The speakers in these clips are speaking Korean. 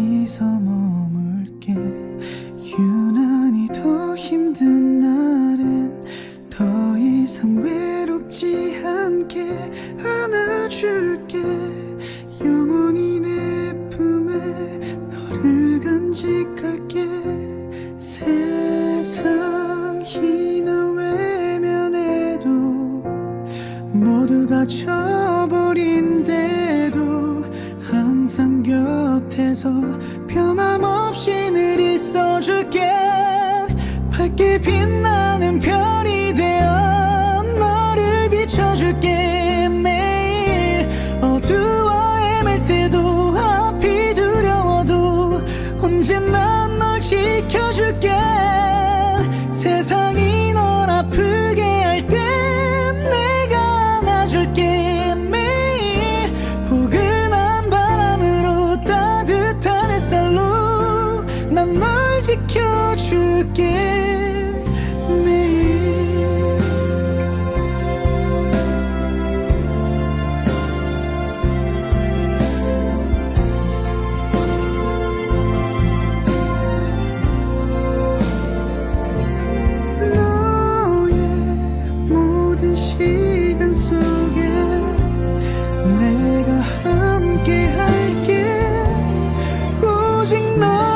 거기서 머물게? 유난히 더 힘든 날엔 더 이상 외롭지 않게 안아줄게. 영원히 내 품에 너를 간직할게. 세상이 나 외면해도 모두가 저 항상 곁에서 변함없이 늘 있어줄게. 밝게 빛나. 게내 눈, 물의 모든 시간 속에 내가 함께 할게. 오직 너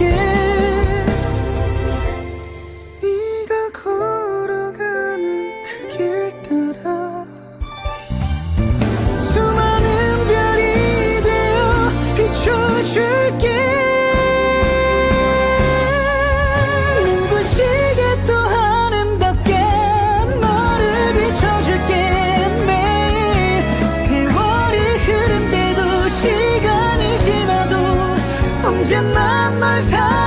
yeah 언제나 널 사랑